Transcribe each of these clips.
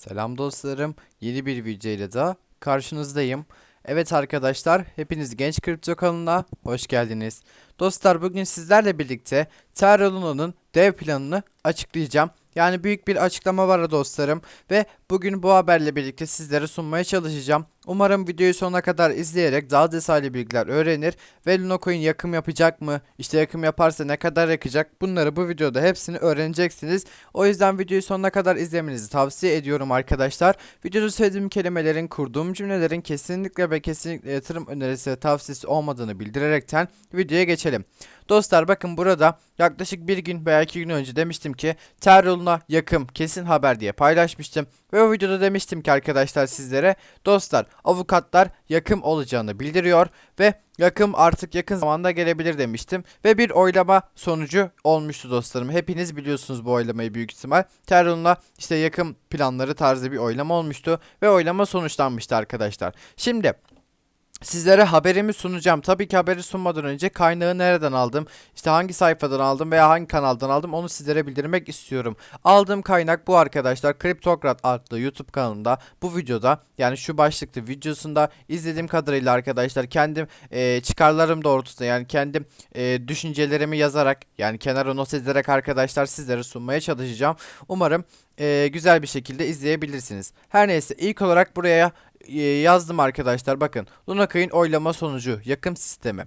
Selam dostlarım. Yeni bir video ile daha karşınızdayım. Evet arkadaşlar, hepiniz Genç Kripto kanalına hoş geldiniz. Dostlar bugün sizlerle birlikte Terra Luna'nın dev planını açıklayacağım. Yani büyük bir açıklama var dostlarım ve bugün bu haberle birlikte sizlere sunmaya çalışacağım. Umarım videoyu sonuna kadar izleyerek daha detaylı bilgiler öğrenir ve Luna Coin yakım yapacak mı? İşte yakım yaparsa ne kadar yakacak? Bunları bu videoda hepsini öğreneceksiniz. O yüzden videoyu sonuna kadar izlemenizi tavsiye ediyorum arkadaşlar. Videoda söylediğim kelimelerin, kurduğum cümlelerin kesinlikle ve kesinlikle yatırım önerisi ve tavsiyesi olmadığını bildirerekten videoya geçelim. Dostlar bakın burada yaklaşık bir gün veya iki gün önce demiştim ki Terrol'una yakım kesin haber diye paylaşmıştım. Ve o videoda demiştim ki arkadaşlar sizlere dostlar avukatlar yakım olacağını bildiriyor ve yakım artık yakın zamanda gelebilir demiştim. Ve bir oylama sonucu olmuştu dostlarım. Hepiniz biliyorsunuz bu oylamayı büyük ihtimal. Terrol'una işte yakım planları tarzı bir oylama olmuştu ve oylama sonuçlanmıştı arkadaşlar. Şimdi Sizlere haberimi sunacağım. Tabii ki haberi sunmadan önce kaynağı nereden aldım, işte hangi sayfadan aldım veya hangi kanaldan aldım onu sizlere bildirmek istiyorum. Aldığım kaynak bu arkadaşlar. Kriptokrat adlı YouTube kanalında bu videoda yani şu başlıklı videosunda izlediğim kadarıyla arkadaşlar kendim e, çıkarlarım doğrultusunda yani kendim e, düşüncelerimi yazarak yani kenara not ederek arkadaşlar sizlere sunmaya çalışacağım. Umarım e, güzel bir şekilde izleyebilirsiniz. Her neyse ilk olarak buraya yazdım arkadaşlar bakın. Lunaccoin oylama sonucu yakım sistemi.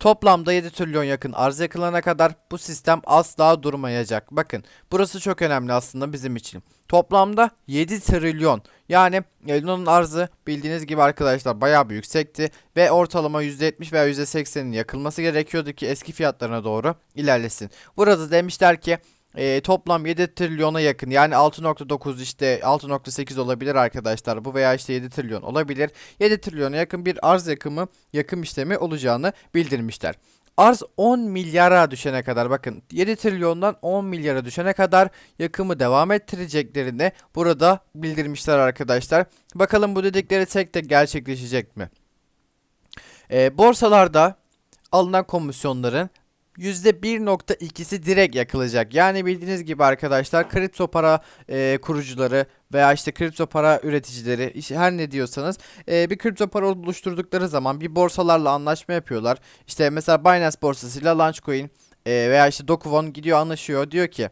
Toplamda 7 trilyon yakın arz yakılana kadar bu sistem asla durmayacak. Bakın burası çok önemli aslında bizim için. Toplamda 7 trilyon yani e, Luna'nın arzı bildiğiniz gibi arkadaşlar bayağı bir yüksekti ve ortalama %70 veya %80'in yakılması gerekiyordu ki eski fiyatlarına doğru ilerlesin. Burada demişler ki e, toplam 7 trilyona yakın yani 6.9 işte 6.8 olabilir arkadaşlar bu veya işte 7 trilyon olabilir 7 trilyona yakın bir arz yakımı yakım işlemi olacağını bildirmişler. Arz 10 milyara düşene kadar bakın 7 trilyondan 10 milyara düşene kadar yakımı devam ettireceklerini burada bildirmişler arkadaşlar. Bakalım bu dedikleri tek tek gerçekleşecek mi? E, borsalarda alınan komisyonların %1.2'si direkt yakılacak. Yani bildiğiniz gibi arkadaşlar kripto para e, kurucuları veya işte kripto para üreticileri işte her ne diyorsanız e, bir kripto para oluşturdukları zaman bir borsalarla anlaşma yapıyorlar. İşte mesela Binance borsasıyla Launchcoin e, veya işte Dokuvon gidiyor anlaşıyor. Diyor ki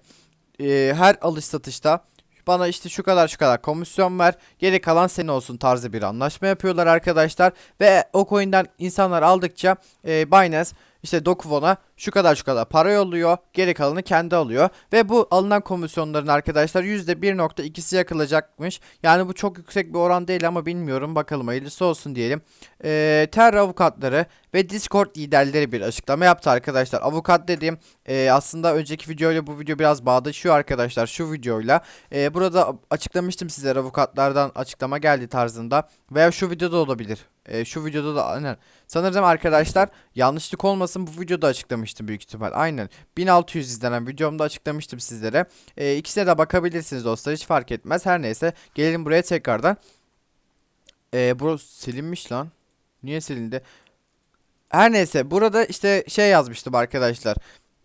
e, her alış satışta bana işte şu kadar şu kadar komisyon ver geri kalan senin olsun tarzı bir anlaşma yapıyorlar arkadaşlar ve o coin'den insanlar aldıkça e, Binance işte Dokuvon'a şu kadar şu kadar para yolluyor. Geri kalanı kendi alıyor. Ve bu alınan komisyonların arkadaşlar %1.2'si yakılacakmış. Yani bu çok yüksek bir oran değil ama bilmiyorum. Bakalım hayırlısı olsun diyelim. Ee, Terra avukatları ve Discord liderleri bir açıklama yaptı arkadaşlar. Avukat dediğim e, aslında önceki videoyla bu video biraz bağdaşıyor arkadaşlar. Şu videoyla. E, burada açıklamıştım sizlere avukatlardan açıklama geldi tarzında. Veya şu videoda olabilir. E, şu videoda da aynen. Sanırım arkadaşlar yanlışlık olmasın bu videoda açıklamıştım büyük ihtimal. Aynen. 1600 izlenen videomda açıklamıştım sizlere. E, ikisine de bakabilirsiniz dostlar hiç fark etmez. Her neyse gelelim buraya tekrardan. E, bu silinmiş lan. Niye silindi? Her neyse burada işte şey yazmıştım arkadaşlar.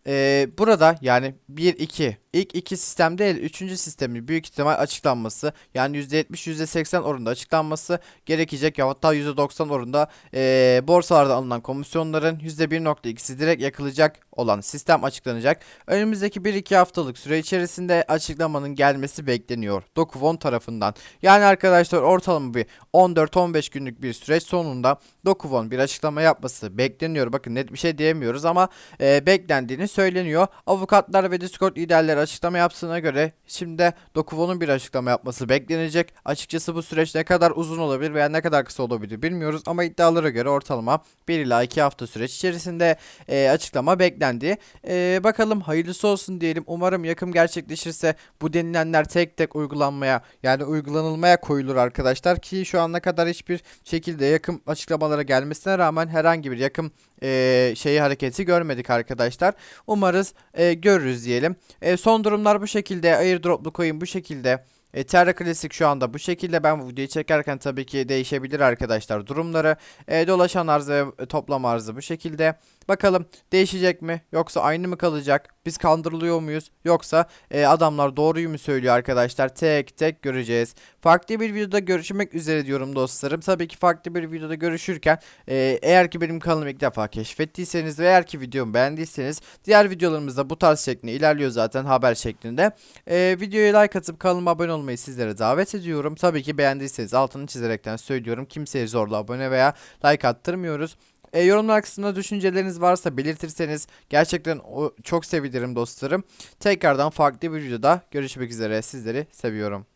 Ee, burada yani 1 2 ilk iki sistem değil 3. sistemin büyük ihtimal açıklanması yani %70 %80 oranında açıklanması gerekecek ya hatta %90 oranında ee, borsalarda alınan komisyonların %1.2'si direkt yakılacak olan sistem açıklanacak. Önümüzdeki 1-2 haftalık süre içerisinde açıklamanın gelmesi bekleniyor Dokuvon tarafından. Yani arkadaşlar ortalama bir 14-15 günlük bir süreç sonunda Dokuvon bir açıklama yapması bekleniyor. Bakın net bir şey diyemiyoruz ama e, beklendiğini söyleniyor. Avukatlar ve Discord liderleri açıklama yaptığına göre şimdi Dokuvon'un bir açıklama yapması beklenecek. Açıkçası bu süreç ne kadar uzun olabilir veya ne kadar kısa olabilir bilmiyoruz ama iddialara göre ortalama 1 ila 2 hafta süreç içerisinde e, açıklama beklendi. E, bakalım hayırlısı olsun diyelim. Umarım yakım gerçekleşirse bu denilenler tek tek uygulanmaya yani uygulanılmaya koyulur arkadaşlar ki şu ana kadar hiçbir şekilde yakım açıklamalara gelmesine rağmen herhangi bir yakım e, şeyi hareketi görmedik arkadaşlar. Umarız e, görürüz diyelim. E, son durumlar bu şekilde. Airdrop'lu coin bu şekilde. E, Terra Classic şu anda bu şekilde. Ben videoyu çekerken tabii ki değişebilir arkadaşlar durumları. E, dolaşan arzı ve toplam arzı bu şekilde. Bakalım değişecek mi yoksa aynı mı kalacak? Biz kandırılıyor muyuz yoksa e, adamlar doğruyu mu söylüyor arkadaşlar? Tek tek göreceğiz. Farklı bir videoda görüşmek üzere diyorum dostlarım. Tabii ki farklı bir videoda görüşürken e, eğer ki benim kanalımı ilk defa keşfettiyseniz ve eğer ki videomu beğendiyseniz diğer videolarımızda bu tarz şeklinde ilerliyor zaten haber şeklinde. E, videoya like atıp kanalıma abone olmayı sizlere davet ediyorum. Tabii ki beğendiyseniz altını çizerekten söylüyorum. Kimseye zorla abone veya like attırmıyoruz. E, yorumlar kısmında düşünceleriniz varsa belirtirseniz gerçekten o, çok sevinirim dostlarım. Tekrardan farklı bir videoda görüşmek üzere. Sizleri seviyorum.